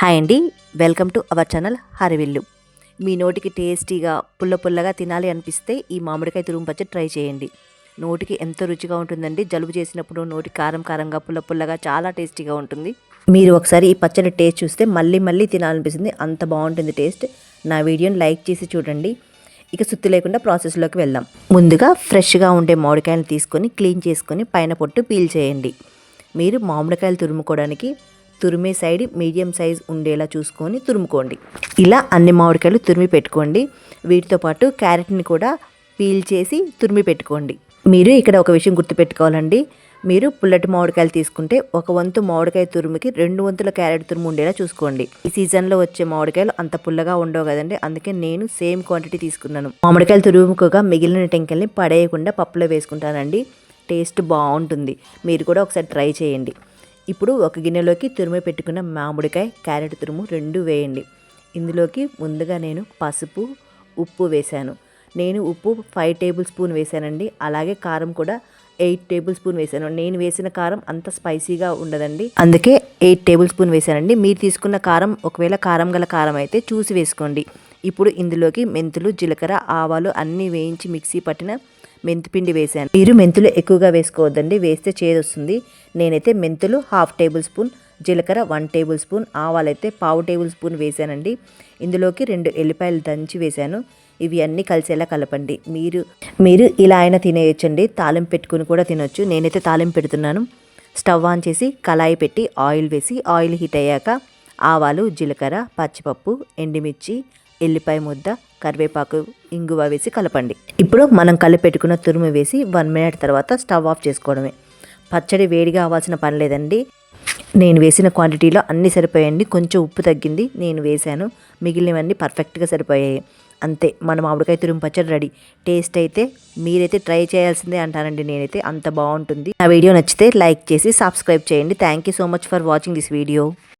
Hi అండి welcome to our channel హరివిల్లు. మీ నోటికి టేస్టీగా పుల్ల పుల్లగా తినాలి అనిపిస్తే ఈ మామిడికాయ తురుము పచ్చడి ట్రై చేయండి. నోటికి ఎంత రుచిగా ఉంటుందండి జలుబు చేసినప్పుడు నోటి కారం కారంగా పుల్ల పుల్లగా చాలా టేస్టీగా ఉంటుంది. మీరు ఒకసారి ఈ పచ్చడి టేస్ట్ చూస్తే మళ్ళీ మళ్ళీ తినాలనిపిస్తుంది అంత బాగుంటుంది టేస్ట్. నా వీడియోని లైక్ చేసి చూడండి. ఇక సుత్తి లేకుండా ప్రాసెస్లోకి వెళ్దాం. ముందుగా ఫ్రెష్గా ఉండే మామిడికాయలు తీసుకొని క్లీన్ చేసుకొని పైన పొట్టు పీల్ చేయండి. మీరు మామిడికాయలు తురుముకోవడానికి తురిమే సైడ్ మీడియం సైజ్ ఉండేలా చూసుకొని తురుముకోండి. ఇలా అన్ని మామిడికాయలు తురిమి పెట్టుకోండి. వీటితో పాటు క్యారెట్ని కూడా పీల్ చేసి తురిమి పెట్టుకోండి. మీరు ఇక్కడ ఒక విషయం గుర్తుపెట్టుకోవాలండి. మీరు పుల్లటి మామిడికాయలు తీసుకుంటే ఒక వంతు మామిడికాయ తురుముకి రెండు వంతుల క్యారెట్ తురుము ఉండేలా చూసుకోండి. ఈ సీజన్లో వచ్చే మామిడికాయలు అంత పుల్లగా ఉండవు కదండి. అందుకే నేను సేమ్ క్వాంటిటీ తీసుకున్నాను. మామిడికాయలు తురుముకుగా మిగిలిన టెంకల్ని పడేయకుండా పప్పులో వేసుకుంటానండి. టేస్ట్ బాగుంటుంది. మీరు కూడా ఒకసారి ట్రై చేయండి. ఇప్పుడు ఒక గిన్నెలోకి తురిమి పెట్టుకున్న మామిడికాయ క్యారెట్ తురుము రెండు వేయండి. ఇందులోకి ముందుగా నేను పసుపు ఉప్పు వేశాను. నేను ఉప్పు ఫైవ్ టేబుల్ స్పూన్ వేశానండి. అలాగే కారం కూడా ఎయిట్ టేబుల్ స్పూన్ వేశాను. నేను వేసిన కారం అంత స్పైసీగా ఉండదండి. అందుకే ఎయిట్ టేబుల్ స్పూన్ వేసానండి మీరు తీసుకున్న కారం ఒకవేళ కారం గల కారం అయితే చూసి వేసుకోండి. ఇప్పుడు ఇందులోకి మెంతులు జీలకర్ర ఆవాలు అన్నీ వేయించి మిక్సీ పట్టిన మెంతిపిండి వేసాను మీరు మెంతులు ఎక్కువగా వేసుకోవద్దండి వేస్తే చేదు వస్తుంది నేనైతే మెంతులు హాఫ్ టేబుల్ స్పూన్ జీలకర్ర వన్ టేబుల్ స్పూన్ ఆవాలైతే పావు టేబుల్ స్పూన్ వేసానండి ఇందులోకి రెండు ఎల్లిపాయలు దంచి వేశాను. ఇవి అన్నీ కలిసేలా కలపండి. మీరు మీరు ఇలా అయినా తినేయొచ్చండి. తాలింపు పెట్టుకుని కూడా తినొచ్చు. నేనైతే తాలింపు పెడుతున్నాను. స్టవ్ ఆన్ చేసి కళాయి పెట్టి ఆయిల్ వేసి ఆయిల్ హీట్ అయ్యాక ఆవాలు జీలకర్ర పచ్చిపప్పు ఎండుమిర్చి ఎల్లిపాయ ముద్ద కరివేపాకు ఇంగువ వేసి కలపండి. ఇప్పుడు మనం కలిపెట్టుకున్న తురుము వేసి వన్ మినిట్ తర్వాత స్టవ్ ఆఫ్ చేసుకోవడమే. పచ్చడి వేడిగా అవ్వాల్సిన పని లేదండి. నేను వేసిన క్వాంటిటీలో అన్నీ సరిపోయాయండి. కొంచెం ఉప్పు తగ్గింది నేను వేశాను. మిగిలినవన్నీ పర్ఫెక్ట్గా సరిపోయాయి. అంతే మన మామిడికాయ తురుము పచ్చడి రెడీ. టేస్ట్ అయితే మీరైతే ట్రై చేయాల్సిందే అంటానండి నేనైతే. అంత బాగుంటుంది. నా వీడియో నచ్చితే లైక్ చేసి సబ్స్క్రైబ్ చేయండి. Thank you so much for watching this video.